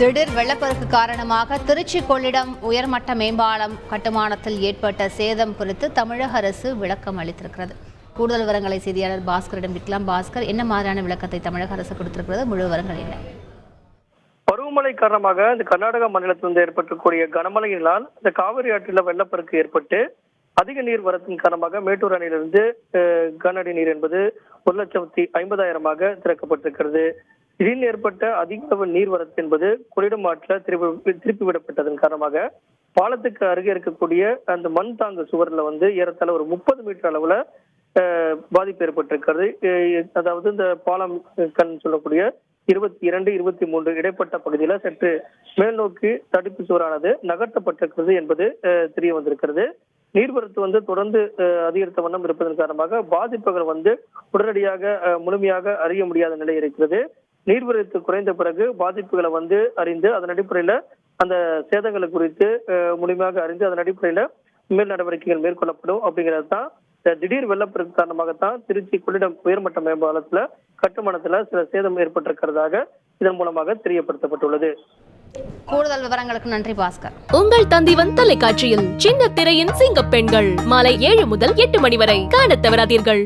திடீர் வெள்ளப்பெருக்கு காரணமாக திருச்சி கொள்ளிடம் உயர்மட்ட மேம்பாலம் கட்டுமானத்தில் ஏற்பட்ட சேதம் குறித்து தமிழக அரசு விளக்கம் அளித்திருக்கிறது. கூடுதல் விவரங்களை செய்தியாளர் பாஸ்கரிடம் விற்கலாம். பாஸ்கர் என்ன மாதிரியான விளக்கத்தை தமிழக அரசு கொடுத்திருக்கிறது? முழு விவரங்கள் என்ன? பருவமழை காரணமாக இந்த கர்நாடக மாநிலத்திலிருந்து ஏற்பட்டக்கூடிய கனமழையினால் இந்த காவிரி ஆற்றில் வெள்ளப்பெருக்கு ஏற்பட்டு அதிக நீர் வரத்தின் காரணமாக மேட்டூர் அணையிலிருந்து கனஅடி நீர் என்பது ஒரு லட்சத்தி ஐம்பதாயிரமாக திறக்கப்பட்டிருக்கிறது. இதில் ஏற்பட்ட அதிக அளவு நீர்வரத்து என்பது கொள்ளிடம் ஆற்றில் திருப்பி காரணமாக பாலத்துக்கு அருகே இருக்கக்கூடிய அந்த மண் தாங்கு சுவர்ல வந்து ஏறத்தாழ ஒரு முப்பது மீட்டர் அளவுல பாதிப்பு ஏற்பட்டிருக்கிறது. அதாவது இந்த பாலம் கண் சொல்லக்கூடிய இருபத்தி இரண்டு இருபத்தி மூன்று இடைப்பட்ட பகுதியில சற்று மேல் நோக்கி தடுப்பு சுவரானது நகர்த்தப்பட்டிருக்கிறது என்பது தெரிய வந்திருக்கிறது. நீர்வரத்து வந்து தொடர்ந்து அஹ், அதிகரித்த வண்ணம் இருப்பதன் காரணமாக பாதிப்புகள் வந்து உடனடியாக முழுமையாக அறிய முடியாத நிலை இருக்கிறது. நீர்வரத்து குறைந்த பிறகு பாதிப்புகளை வந்து அறிந்து அதன் அடிப்படையில அந்த சேதங்களை குறித்து முழுமையாக அறிந்து அதன் அடிப்படையில மேல் நடவடிக்கைகள் மேற்கொள்ளப்படும் அப்படிங்கிறது தான் இந்த திடீர் வெள்ளப்பெருக்கு காரணமாகத்தான் திருச்சி கொள்ளிடம் உயர்மட்ட மேம்பாலத்துல கட்டுமானத்துல சில சேதம் ஏற்பட்டிருக்கிறதாக இதன் மூலமாக தெரியப்படுத்தப்பட்டுள்ளது. கூடுதல் விவரங்களுக்கு நன்றி பாஸ்கர். உங்கள் தந்திவன் தொலைக்காட்சியில் சின்ன திரையின் சிங்க பெண்கள் மாலை ஏழு முதல் எட்டு மணி வரை காணத் தவறாதீர்கள்.